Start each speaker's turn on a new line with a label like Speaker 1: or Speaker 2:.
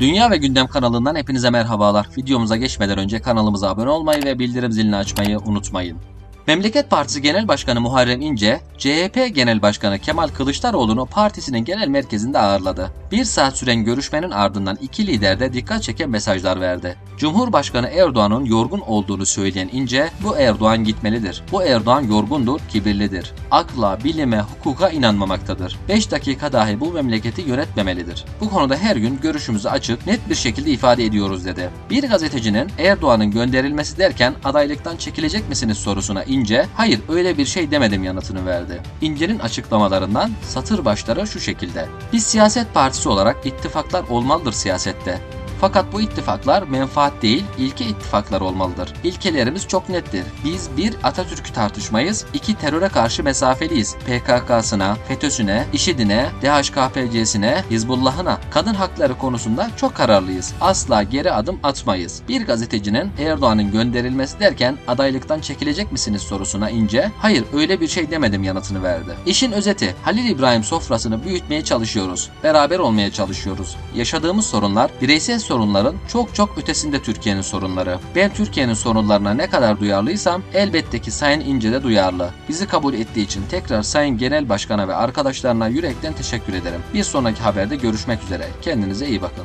Speaker 1: Dünya ve Gündem kanalından hepinize merhabalar. Videomuza geçmeden önce kanalımıza abone olmayı ve bildirim zilini açmayı unutmayın. Memleket Partisi Genel Başkanı Muharrem İnce, CHP Genel Başkanı Kemal Kılıçdaroğlu'nu partisinin genel merkezinde ağırladı. Bir saat süren görüşmenin ardından iki lider de dikkat çeken mesajlar verdi. Cumhurbaşkanı Erdoğan'ın yorgun olduğunu söyleyen İnce, bu Erdoğan gitmelidir. Bu Erdoğan yorgundur, kibirlidir. Akla, bilime, hukuka inanmamaktadır. 5 dakika dahi bu memleketi yönetmemelidir. Bu konuda her gün görüşümüzü açık, net bir şekilde ifade ediyoruz dedi. Bir gazetecinin Erdoğan'ın gönderilmesi derken adaylıktan çekilecek misiniz sorusuna İnce, hayır öyle bir şey demedim yanıtını verdi. İnce'nin açıklamalarından satır başları şu şekilde. Biz siyaset partisi olarak ittifaklar olmalıdır siyasette. Fakat bu ittifaklar menfaat değil, ilke ittifaklar olmalıdır. İlkelerimiz çok nettir. Biz bir Atatürk'ü tartışmayız, iki teröre karşı mesafeliyiz. PKK'sına, FETÖ'süne, IŞİD'ine, DHKPC'sine, Hizbullah'ına, kadın hakları konusunda çok kararlıyız. Asla geri adım atmayız. Bir gazetecinin Erdoğan'ın gönderilmesi derken adaylıktan çekilecek misiniz sorusuna ince, hayır öyle bir şey demedim yanıtını verdi. İşin özeti, Halil İbrahim sofrasını büyütmeye çalışıyoruz. Beraber olmaya çalışıyoruz. Yaşadığımız sorunlar bireysel sorunların çok çok ötesinde Türkiye'nin sorunları. Ben Türkiye'nin sorunlarına ne kadar duyarlıysam elbette ki Sayın İnce de duyarlı. Bizi kabul ettiği için tekrar Sayın Genel Başkan'a ve arkadaşlarına yürekten teşekkür ederim. Bir sonraki haberde görüşmek üzere. Kendinize iyi bakın.